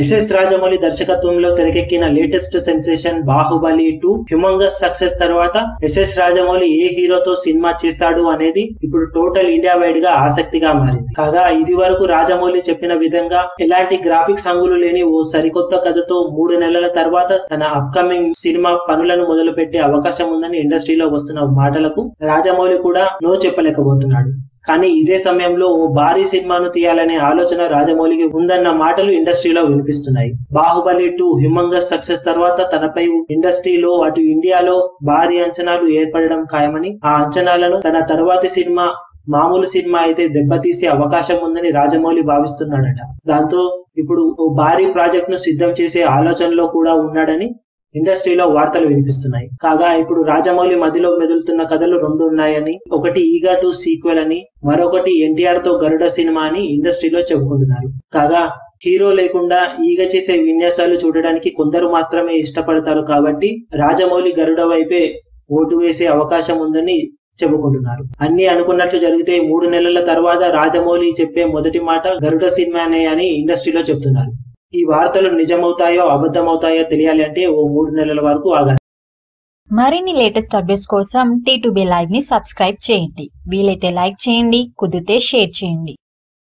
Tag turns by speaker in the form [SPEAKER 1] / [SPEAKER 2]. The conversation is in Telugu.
[SPEAKER 1] ఎస్ఎస్ రాజమౌళి దర్శకత్వంలో తెరకెక్కిన latest sensation Baahubali two humongous success తర్వాత ఎస్ఎస్ రాజమౌళి ఏ హీరోతో సినిమా చేస్తాడు అనేది ఇప్పుడు టోటల్ ఇండియా వైడ్గా ఆసక్తిగా మారింది. కాగా ఇది వరకు రాజమౌళి చెప్పిన విధంగా ఎలాంటి గ్రాఫిక్స్ హంగులు లేని ఓ సరికొత్త కథతో మూడు నెలల తర్వాత తన అప్కమింగ్ సినిమా పనులను మొదలు పెట్టే అవకాశం ఉందని ఇండస్ట్రీలో వస్తున్న మాటలకు రాజమౌళి కూడా నో చెప్పలేకపోతున్నాడు. కానీ ఇదే సమయంలో ఓ భారీ సినిమాను తీయాలనే ఆలోచన రాజమౌళికి ఉందన్న మాటలు ఇండస్ట్రీలో వినిపిస్తున్నాయి. బాహుబలి టూ హ్యూమంగస్ సక్సెస్ తర్వాత తనపై ఇండస్ట్రీలో అటు ఇండియాలో భారీ అంచనాలు ఏర్పడడం ఖాయమని ఆ అంచనాలను తన తర్వాతి సినిమా మామూలు సినిమా అయితే దెబ్బతీసే అవకాశం ఉందని రాజమౌళి భావిస్తున్నాడట. దాంతో ఇప్పుడు ఓ భారీ ప్రాజెక్ట్ను సిద్ధం చేసే ఆలోచనలో కూడా ఉన్నాడని ఇండస్ట్రీలో వార్తలు వినిపిస్తున్నాయి. కాగా ఇప్పుడు రాజమౌళి మధ్యలో మెదులుతున్న కథలు రెండు ఉన్నాయని ఒకటి ఈగా టూ సీక్వెల్ అని మరొకటి ఎన్టీఆర్తో గరుడ సినిమా అని ఇండస్ట్రీలో చెప్పుకుంటున్నారు కాగా హీరో లేకుండా ఈగ చేసే విన్యాసాలు చూడడానికి కొందరు మాత్రమే ఇష్టపడతారు కాబట్టి రాజమౌళి గరుడ వైపే ఓటు వేసే అవకాశం ఉందని చెప్పుకుంటున్నారు అన్ని అనుకున్నట్లు జరిగితే మూడు నెలల తర్వాత రాజమౌళి చెప్పే మొదటి మాట గరుడ సినిమానే అని ఇండస్ట్రీలో చెబుతున్నారు. ఈ వార్తలు నిజమవుతాయో అబద్ధమవుతాయో తెలియాలి అంటే ఓ మూడు నెలల వరకు ఆగాలి
[SPEAKER 2] మరిన్ని లేటెస్ట్ అప్డేట్స్ కోసం టీ లైవ్ని సబ్స్క్రైబ్ చేయండి. వీలైతే లైక్ చేయండి కుదిరితే షేర్ చేయండి.